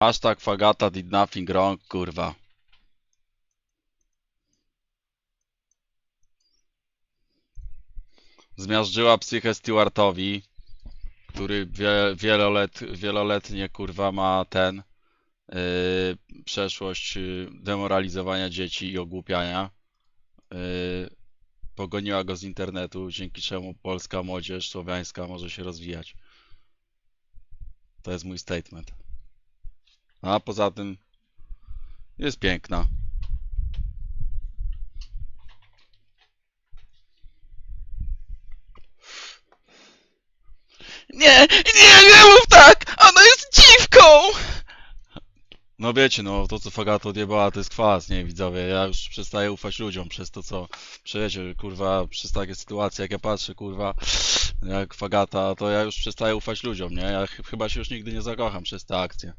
Hashtag Fagata did nothing wrong, kurwa. Zmiażdżyła psychę Stewartowi, który wie, wielolet, wieloletnie kurwa ma ten yy, przeszłość yy, demoralizowania dzieci i ogłupiania. Yy, pogoniła go z internetu, dzięki czemu polska młodzież słowiańska może się rozwijać. To jest mój statement. A poza tym jest piękna. Nie, nie, nie mów tak! Ona jest dziwką! No wiecie, no to co Fagata odjebała to jest kwas, nie widzowie. Ja już przestaję ufać ludziom przez to co przejecie, kurwa, przez takie sytuacje jak ja patrzę, kurwa, jak Fagata, to ja już przestaję ufać ludziom, nie? Ja ch- chyba się już nigdy nie zakocham przez te akcje.